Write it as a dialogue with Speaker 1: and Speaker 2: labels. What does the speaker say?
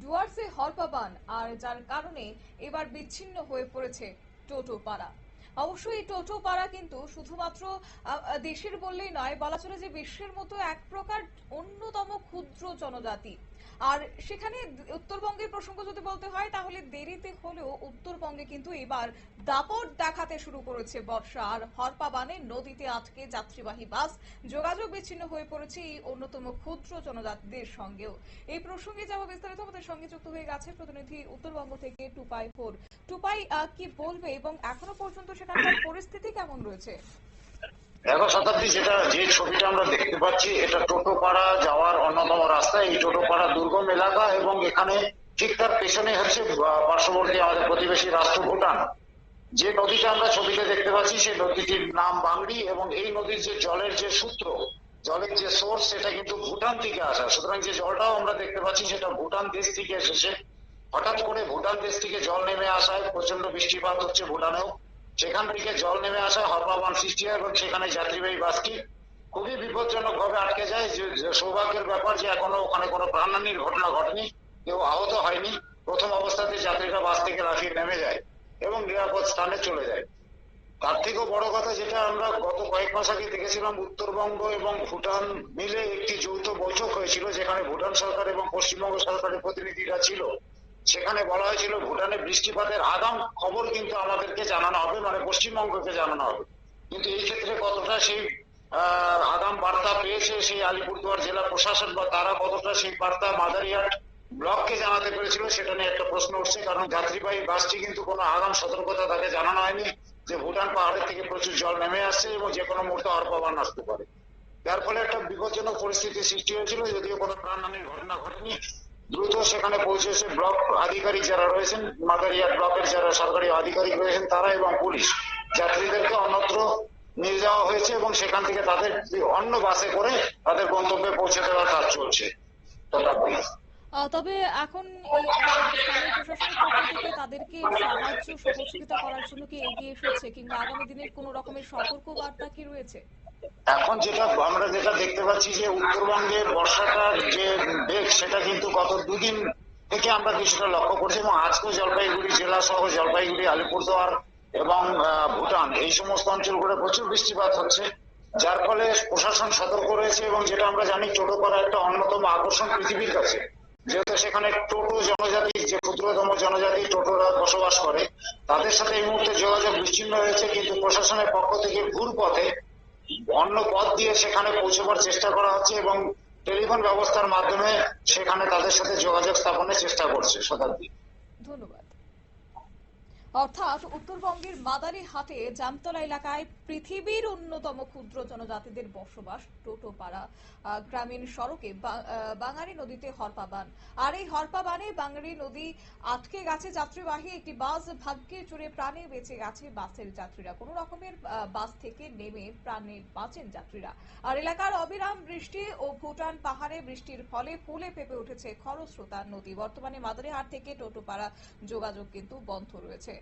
Speaker 1: ডুয়ার্সে হরপাবান আর যার কারণে এবার বিচ্ছিন্ন হয়ে পড়েছে টোটো পাড়া। অবশ্যই টোটো পাড়া কিন্তু শুধুমাত্র দেশের বললেই নয়, বলা চলে যে বিশ্বের মতো এক প্রকার অন্যতম ক্ষুদ্র জনজাতি। আর সেখানে উত্তরবঙ্গের প্রসঙ্গ যদি বলতে হয়, তাহলে দেরিতে হলেও উত্তরবঙ্গে কিন্তু এবার দাপট দেখাতে শুরু করেছে বর্ষা। আর হরপাবানে নদীতে আটকে যাত্রীবাহী বাস যোগাযোগ বিচ্ছিন্ন হয়ে পড়েছে এই অন্যতম ক্ষুদ্র জনজাতিদের সঙ্গেও। এই প্রসঙ্গে যাওয়া বিস্তারিত, আমাদের সঙ্গে যুক্ত হয়ে গেছে প্রতিনিধি উত্তরবঙ্গ থেকে টুপাই ফোর টুপাই কি বলবে এবং এখনও পর্যন্ত সেখানকার পরিস্থিতি কেমন রয়েছে?
Speaker 2: দেখো শতাব্দী যেটা, যে ছবিটা আমরা দেখতে পাচ্ছি, এটা টোটোপাড়া যাওয়ার অন্যতম রাস্তা। এই টোটোপাড়া দুর্গম এলাকা এবং এখানে ঠিক তার পেছনে হচ্ছে পার্শ্ববর্তী আমাদের প্রতিবেশী রাষ্ট্র ভুটান। যে নদীটা আমরা ছবিতে দেখতে পাচ্ছি, সেই নদীটির নাম বাংড়ি এবং এই নদীর যে জলের যে সূত্র, জলের যে সোর্স, সেটা কিন্তু ভুটান থেকে আসা। সুতরাং যে জলটাও আমরা দেখতে পাচ্ছি, সেটা ভুটান দেশ থেকে এসেছে। হঠাৎ করে ভুটান দেশ থেকে জল নেমে আসায় প্রচণ্ড বৃষ্টিপাত হচ্ছে ভুটানেও। সেখান থেকে জল নেমে আসা হরপাবান সৃষ্টি হয়, এবং সেখানে যাত্রীবাহী বাসটি খুবই বিপজ্জনক ভাবে আটকে যায়। সৌভাগ্যের ব্যাপার যে এখনও ওখানে কোনো প্রাণহানির ঘটনা ঘটেনি, কেউ আহত হয়নি, প্রথম অবস্থাতে যাত্রীরা বাস থেকে লাফিয়ে নেমে যায় এবং নিরাপদ স্থানে চলে যায়। তার থেকেও বড় কথা যেটা আমরা গত কয়েক মাস আগে দেখেছিলাম, উত্তরবঙ্গ এবং ভুটান মিলে একটি যৌথ বৈঠক হয়েছিল, যেখানে ভুটান সরকার এবং পশ্চিমবঙ্গ সরকারের প্রতিনিধিরা ছিল। সেখানে বলা হয়েছিল ভুটানে বৃষ্টিপাতের আগাম খবর কিন্তু আমাদেরকে জানানো হবে মানে পশ্চিমবঙ্গকে জানানো হবে। কিন্তু এই ক্ষেত্রে কতটা সেই আগাম বার্তা পেয়েছে সেই আলিপুরদুয়ার জেলা প্রশাসন বা তারা কতটা সেই বার্তা মাদারিহাট ব্লককে জানাতে পেরেছিল সেটা নিয়ে একটা প্রশ্ন উঠছে, কারণ যাত্রীবাহী বাসটি কিন্তু কোনো আগাম সতর্কতা তাকে জানানো হয়নি যে ভুটান পাহাড়ের থেকে প্রচুর জল নেমে আসছে এবং যে কোনো মুহূর্তে হরপাবান আসতে পারে। যার ফলে একটা বিপজ্জনক পরিস্থিতি সৃষ্টি হয়েছিল, যদিও কোনো প্রাণহানির ঘটনা ঘটেনি। দ্রুত সেখানে পৌঁছেছে ব্লক আধিকারিক যারা রয়েছেন, মাদারিয়া ব্লকের যারা সরকারি আধিকারিক রয়েছেন, তারা এবং পুলিশ যাত্রীদেরকে অন্যত্র নিয়ে যাওয়া হয়েছে এবং সেখান থেকে তাদের অন্য বাসে করে তাদের গন্তব্যে পৌঁছে দেওয়ার কাজ চলছে।
Speaker 1: তবে এখন তাদেরকে সাহায্য সহযোগিতা করার জন্য কি এগিয়ে এসেছে কিংবা আগামী দিনের কোনো রকমের সতর্ক বার্তা কি রয়েছে?
Speaker 2: এখন যেটা আমরা যেটা দেখতে পাচ্ছি যে উত্তরবঙ্গের বর্ষাটার যে বেগ, সেটা কিন্তু গত দুদিন থেকে আমরা কিছুটা লক্ষ্য করছি এবং আজকেও জলপাইগুড়ি জেলা সহ জলপাইগুড়ি, আলিপুরদুয়ার এবং ভুটান এই সমস্ত অঞ্চলগুলো প্রচুর বৃষ্টিপাত হচ্ছে, যার ফলে প্রশাসন সতর্ক রয়েছে এবং যেটা আমরা জানি টোটোপাড়া একটা অন্যতম আকর্ষণ পৃথিবীর কাছে, যেহেতু সেখানে টোটো জনজাতি, যে ক্ষুদ্রতম জনজাতি টোটোরা বসবাস করে, তাদের সাথে এই মুহূর্তে যোগাযোগ বিচ্ছিন্ন হয়েছে, কিন্তু প্রশাসনের পক্ষ থেকে ঘুর পথে অন্য পথ দিয়ে সেখানে পৌঁছবার চেষ্টা করা হচ্ছে এবং টেলিফোন ব্যবস্থার মাধ্যমে সেখানে তাদের সাথে যোগাযোগ স্থাপনের চেষ্টা করছে শতাব্দী
Speaker 1: ধন্যবাদ। অর্থাৎ উত্তরবঙ্গের মাদারিহাটে জামতলা এলাকায় পৃথিবীর অন্যতম ক্ষুদ্র জনজাতিদের বসবাস টোটোপাড়া গ্রামীণ সড়কে বা- আহ, বাঙালি নদীতে হরপাবান আর এই হরপাবানে বাঙালি নদী আটকে গেছে যাত্রীবাহী একটি বাস ভাগ্যে জুড়ে প্রাণে বেঁচে গেছে বাসের যাত্রীরা। কোনো রকমের বাস থেকে নেমে প্রাণে বাঁচেন যাত্রীরা। আর এলাকার অবিরাম বৃষ্টি ও ভুটান পাহাড়ে বৃষ্টির ফলে ফুলে ফেপে উঠেছে খরস্রোতা নদী। বর্তমানে মাদারিহাট থেকে টোটোপাড়া যোগাযোগ কিন্তু বন্ধ রয়েছে।